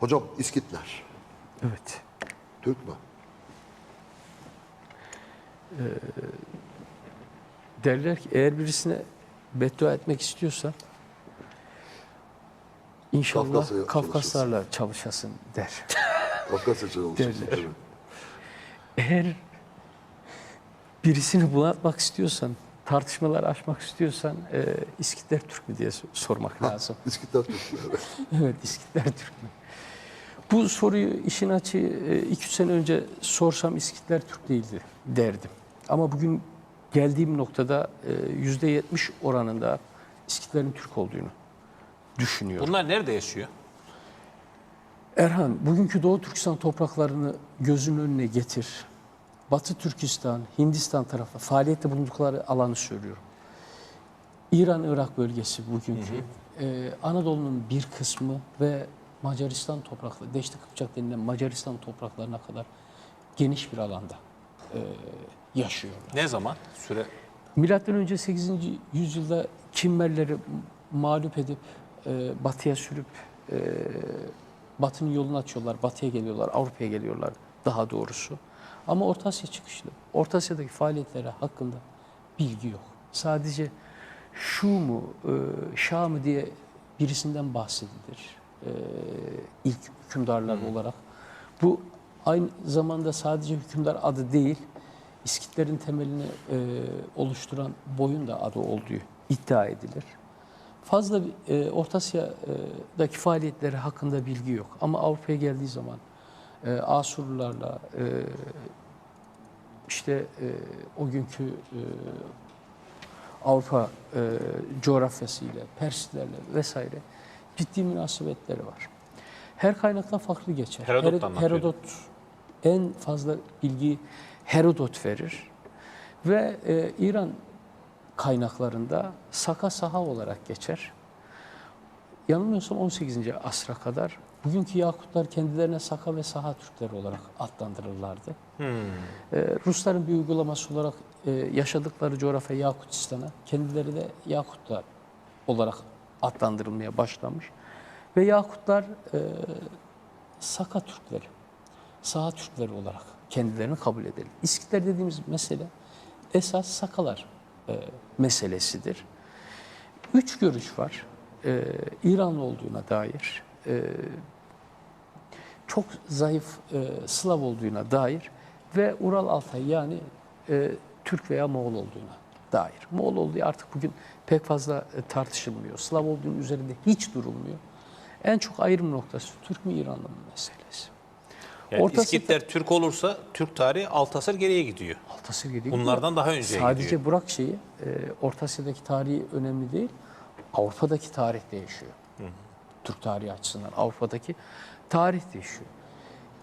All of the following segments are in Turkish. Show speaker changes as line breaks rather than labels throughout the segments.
Hocam İskitler.
Evet.
Türk mü?
Derler ki eğer birisine beddua etmek istiyorsan inşallah
Kafkasya
Kafkaslarla çalışasın der.
Kafkasya çalışması.
Derler. Eğer birisini bunaltmak istiyorsan, tartışmalar açmak istiyorsan e, İskitler Türk mü diye sormak lazım.
İskitler Türk mü? Evet.
Evet, İskitler Türk mü? Bu soruyu işin açığı 2-3 sene önce sorsam İskitler Türk değildi derdim. Ama bugün geldiğim noktada e, %70 oranında İskitlerin Türk olduğunu düşünüyorum.
Bunlar nerede yaşıyor?
Erhan, bugünkü Doğu Türkistan topraklarını gözünün önüne getir. Batı Türkistan, Hindistan tarafı faaliyette bulundukları alanı söylüyorum. İran-Irak bölgesi bugünkü. Ee, Anadolu'nun bir kısmı ve Macaristan toprakları, Deşti Kıpçak denilen Macaristan topraklarına kadar geniş bir alanda e, yaşıyorlar.
Ne zaman? Süre
Milattan önce 8. yüzyılda Kimmerleri mağlup edip e, batıya sürüp e, batının yolunu açıyorlar. Batıya geliyorlar, Avrupa'ya geliyorlar daha doğrusu. Ama Orta Asya çıkışlı. Orta Asya'daki faaliyetleri hakkında bilgi yok. Sadece şu mu, e, Şah mı diye birisinden bahsedilir. E, ilk hükümdarlar olarak. Bu aynı zamanda sadece hükümdar adı değil, İskitlerin temelini e, oluşturan boyun da adı olduğu iddia edilir. Fazla e, Orta Asya'daki faaliyetleri hakkında bilgi yok. Ama Avrupa'ya geldiği zaman e, Asurlularla e, işte e, o günkü e, Avrupa e, coğrafyasıyla, Perslerle vesaire ciddi münasebetleri var. Her kaynaktan farklı geçer.
Herodot
Her-. Herodot en fazla bilgi Herodot verir. Ve e, İran kaynaklarında Saka Saha olarak geçer. Yanılmıyorsam 18. asra kadar bugünkü Yakutlar kendilerine Saka ve Saha Türkleri olarak adlandırırlardı. Ee, Rusların bir uygulaması olarak e, yaşadıkları coğrafya Yakutistan'a kendileri de Yakutlar olarak adlandırılmaya başlamış. Ve Yakutlar e, Saka Türkleri, Saha Türkleri olarak kendilerini kabul edelim. İskitler dediğimiz mesele esas Sakalar e, meselesidir. Üç görüş var. Ee, İranlı olduğuna dair, e, çok zayıf e, Slav olduğuna dair ve Ural Altay yani e, Türk veya Moğol olduğuna dair. Moğol olduğu artık bugün pek fazla e, tartışılmıyor. Slav olduğunun üzerinde hiç durulmuyor. En çok ayrım noktası Türk mü İranlı mı meselesi.
yani
Orta
İskitler Türk olursa Türk tarihi 6 asır geriye gidiyor.
Altı asır geriye
Bunlardan
gidiyor.
daha önceye
Sadece
gidiyor.
bırak şeyi, e, Orta Asya'daki tarihi önemli değil. Avrupa'daki tarih değişiyor. Türk tarihi açısından Avrupa'daki tarih değişiyor.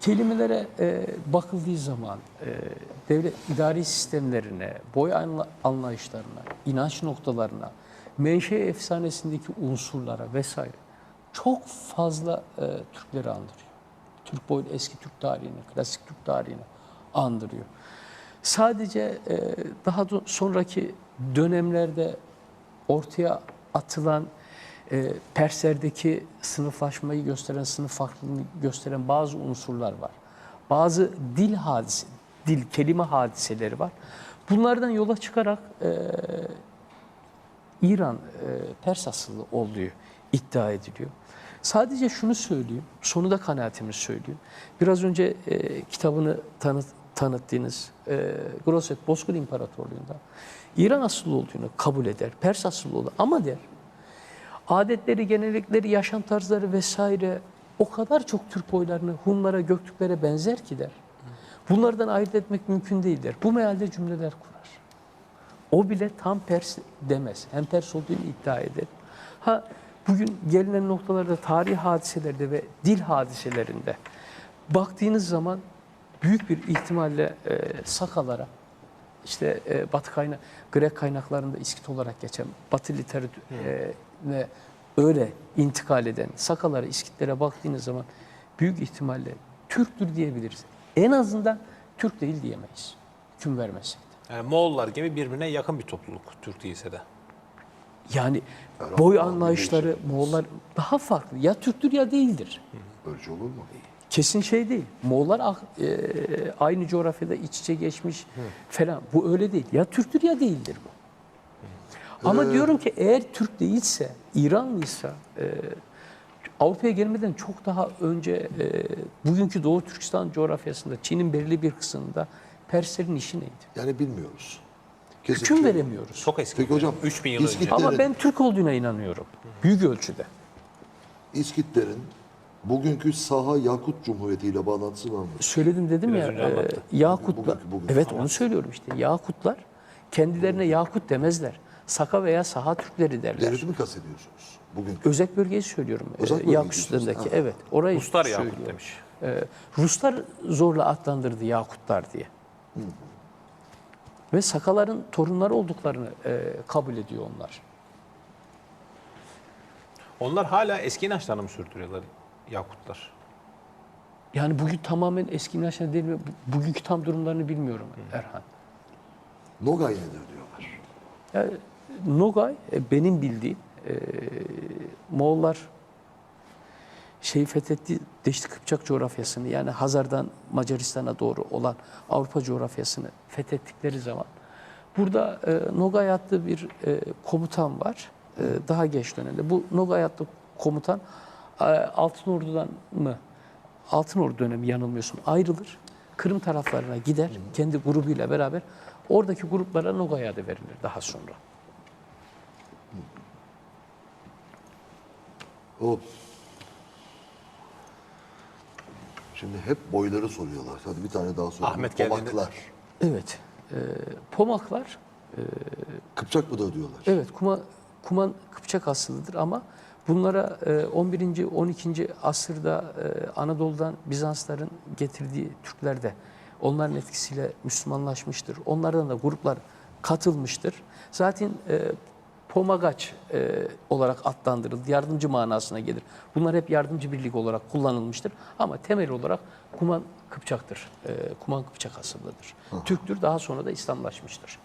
Kelimelere e, bakıldığı zaman e, devlet idari sistemlerine, boy anla- anlayışlarına, inanç noktalarına, menşe efsanesindeki unsurlara vesaire çok fazla e, Türkleri andırıyor. Türk boyun eski Türk tarihini, klasik Türk tarihini andırıyor. Sadece e, daha sonraki dönemlerde ortaya atılan e, Perslerdeki sınıflaşmayı gösteren, sınıf farklılığını gösteren bazı unsurlar var. Bazı dil hadise, dil kelime hadiseleri var. Bunlardan yola çıkarak e, İran e, Pers asıllı olduğu iddia ediliyor. Sadece şunu söyleyeyim, sonu da kanaatimi söyleyeyim. Biraz önce e, kitabını tanıt, tanıttığınız e, Grosset Bozkır İmparatorluğu'nda İran asıllı olduğunu kabul eder, Pers asıllı olduğunu ama der, adetleri, gelenekleri, yaşam tarzları vesaire o kadar çok Türk boylarını Hunlara, Göktürklere benzer ki der. Bunlardan ayırt etmek mümkün değildir. Bu mealde cümleler kurar. O bile tam Pers demez. Hem Pers olduğunu iddia eder. Ha bugün gelinen noktalarda tarih hadiselerde ve dil hadiselerinde baktığınız zaman büyük bir ihtimalle e, Sakalara işte e, Batı kaynak Grek kaynaklarında İskit olarak geçen Batı literatürüne öyle intikal eden Sakalara, İskitlere baktığınız zaman büyük ihtimalle Türktür diyebiliriz. En azından Türk değil diyemeyiz. Hüküm vermesek de.
Yani Moğollar gibi birbirine yakın bir topluluk Türk değilse de.
Yani boy anlayışları Moğollar daha farklı. Ya Türktür ya değildir.
Şey olur mu?
Kesin şey değil. Moğollar ah- e, aynı coğrafyada iç içe geçmiş falan. Bu öyle değil. Ya Türktür ya değildir bu. Ama diyorum ki eğer Türk değilse, İranlıysa, e, Avrupa'ya gelmeden çok daha önce e, bugünkü Doğu Türkistan coğrafyasında, Çin'in belirli bir kısmında Perslerin işi neydi?
Yani bilmiyoruz.
Hüküm
Kesinlikle.
veremiyoruz.
Çok eski.
Peki hocam,
3000 yıl önce.
Ama ben Türk olduğuna inanıyorum. Büyük ölçüde.
İskitlerin bugünkü Saha Yakut Cumhuriyeti ile bağlantısı var mı?
Söyledim dedim
Biraz
ya. e. Yakutlar.
Bugünkü- bugünkü.
Evet onu söylüyorum işte. Yakutlar kendilerine Yakut demezler. Saka veya Saha Türkleri derler.
Devleti mi kastediyorsunuz? Bugünkü.
Özek bölgeyi söylüyorum.
Özek bölgeyi
Yakut üstündeki. Evet. Orayı
Ruslar
söylüyorum.
Yakut demiş.
Ee, Ruslar zorla adlandırdı Yakutlar diye. Ve Sakaların torunları olduklarını e, kabul ediyor onlar.
Onlar hala eski inançlarını mı sürdürüyorlar Yakutlar?
Yani bugün tamamen eski inançlar değil mi? Bu- Bugünkü tam durumlarını bilmiyorum Erhan.
Nogay nedir diyorlar.
Yani Nogay e, benim bildiğim e, Moğollar şeyi fethetti, Deşti Kıpçak coğrafyasını yani Hazar'dan Macaristan'a doğru olan Avrupa coğrafyasını fethettikleri zaman burada e, Nogay adlı bir e, komutan var. E, daha geç dönemde. Bu Nogay adlı komutan e, Altın Ordu'dan mı? Altın Ordu dönemi yanılmıyorsun ayrılır. Kırım taraflarına gider kendi grubuyla beraber. Oradaki gruplara Nogay adı verilir daha sonra.
O Şimdi hep boyları soruyorlar. Hadi bir tane daha soralım.
Ahmet geldiğinde-
Pomaklar.
Evet. E, Pomaklar
Kıpçak mıdır diyorlar.
Evet, Kuma, Kuman Kıpçak asıllıdır ama bunlara e, 11. 12. asırda e, Anadolu'dan Bizansların getirdiği Türkler de onların etkisiyle Müslümanlaşmıştır. Onlardan da gruplar katılmıştır. Zaten e, Pomagaç e, olarak adlandırıldı. Yardımcı manasına gelir. Bunlar hep yardımcı birlik olarak kullanılmıştır. Ama temel olarak Kuman Kıpçaktır. E, Kuman Kıpçak asıllıdır. Türktür daha sonra da İslamlaşmıştır.